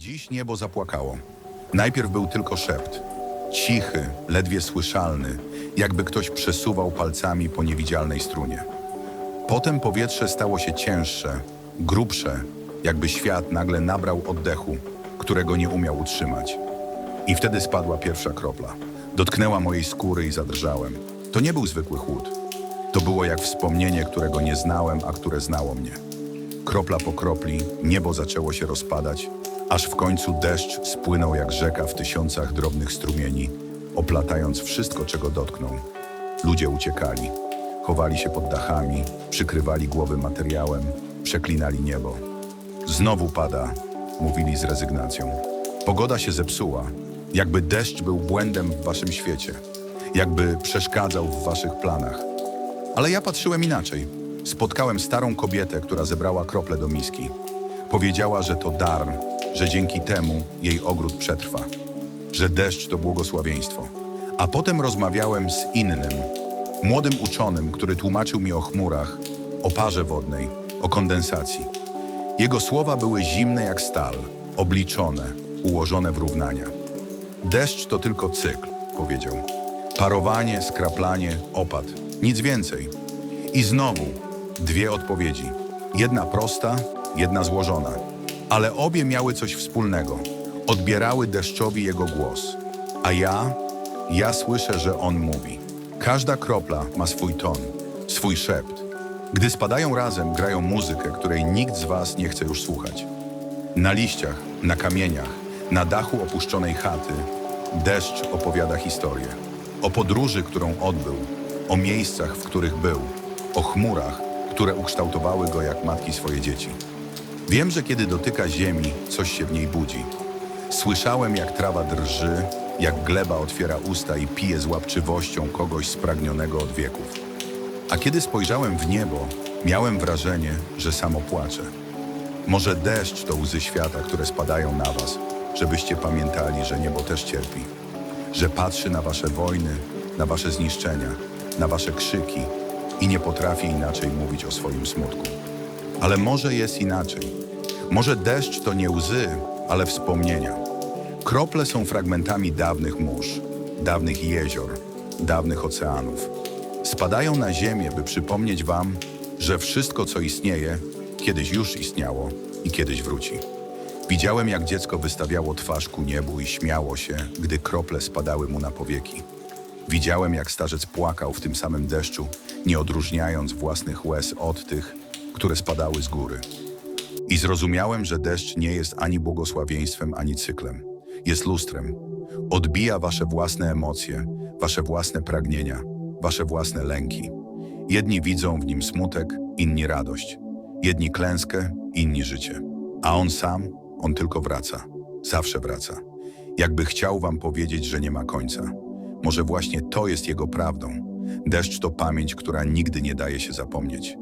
Dziś niebo zapłakało. Najpierw był tylko szept. Cichy, ledwie słyszalny, jakby ktoś przesuwał palcami po niewidzialnej strunie. Potem powietrze stało się cięższe, grubsze, jakby świat nagle nabrał oddechu, którego nie umiał utrzymać. I wtedy spadła pierwsza kropla. Dotknęła mojej skóry i zadrżałem. To nie był zwykły chłód. To było jak wspomnienie, którego nie znałem, a które znało mnie. Kropla po kropli niebo zaczęło się rozpadać, aż w końcu deszcz spłynął jak rzeka w tysiącach drobnych strumieni, oplatając wszystko, czego dotknął. Ludzie uciekali, chowali się pod dachami, przykrywali głowy materiałem, przeklinali niebo. Znowu pada, mówili z rezygnacją. Pogoda się zepsuła, jakby deszcz był błędem w waszym świecie, jakby przeszkadzał w waszych planach. Ale ja patrzyłem inaczej. Spotkałem starą kobietę, która zebrała krople do miski. Powiedziała, że to dar, że dzięki temu jej ogród przetrwa, że deszcz to błogosławieństwo. A potem rozmawiałem z innym, młodym uczonym, który tłumaczył mi o chmurach, o parze wodnej, o kondensacji. Jego słowa były zimne jak stal, obliczone, ułożone w równania. Deszcz to tylko cykl, powiedział. Parowanie, skraplanie, opad. Nic więcej. I znowu dwie odpowiedzi. Jedna prosta, jedna złożona. Ale obie miały coś wspólnego. Odbierały deszczowi jego głos. A ja, ja słyszę, że on mówi. Każda kropla ma swój ton, swój szept. Gdy spadają razem, grają muzykę, której nikt z was nie chce już słuchać. Na liściach, na kamieniach, na dachu opuszczonej chaty deszcz opowiada historię. O podróży, którą odbył, o miejscach, w których był, o chmurach, które ukształtowały go jak matki swoje dzieci. Wiem, że kiedy dotyka ziemi, coś się w niej budzi. Słyszałem, jak trawa drży, jak gleba otwiera usta i pije z łapczywością kogoś spragnionego od wieków. A kiedy spojrzałem w niebo, miałem wrażenie, że samo płaczę. Może deszcz to łzy świata, które spadają na was, żebyście pamiętali, że niebo też cierpi. Że patrzy na wasze wojny, na wasze zniszczenia, na wasze krzyki i nie potrafi inaczej mówić o swoim smutku. Ale może jest inaczej. Może deszcz to nie łzy, ale wspomnienia. Krople są fragmentami dawnych mórz, dawnych jezior, dawnych oceanów. Spadają na ziemię, by przypomnieć wam, że wszystko, co istnieje, kiedyś już istniało i kiedyś wróci. Widziałem, jak dziecko wystawiało twarz ku niebu i śmiało się, gdy krople spadały mu na powieki. Widziałem, jak starzec płakał w tym samym deszczu, nie odróżniając własnych łez od tych, które spadały z góry. I zrozumiałem, że deszcz nie jest ani błogosławieństwem, ani cyklem. Jest lustrem. Odbija wasze własne emocje, wasze własne pragnienia, wasze własne lęki. Jedni widzą w nim smutek, inni radość. Jedni klęskę, inni życie. A on sam, on tylko wraca. Zawsze wraca. Jakby chciał wam powiedzieć, że nie ma końca. Może właśnie to jest jego prawdą. Deszcz to pamięć, która nigdy nie daje się zapomnieć.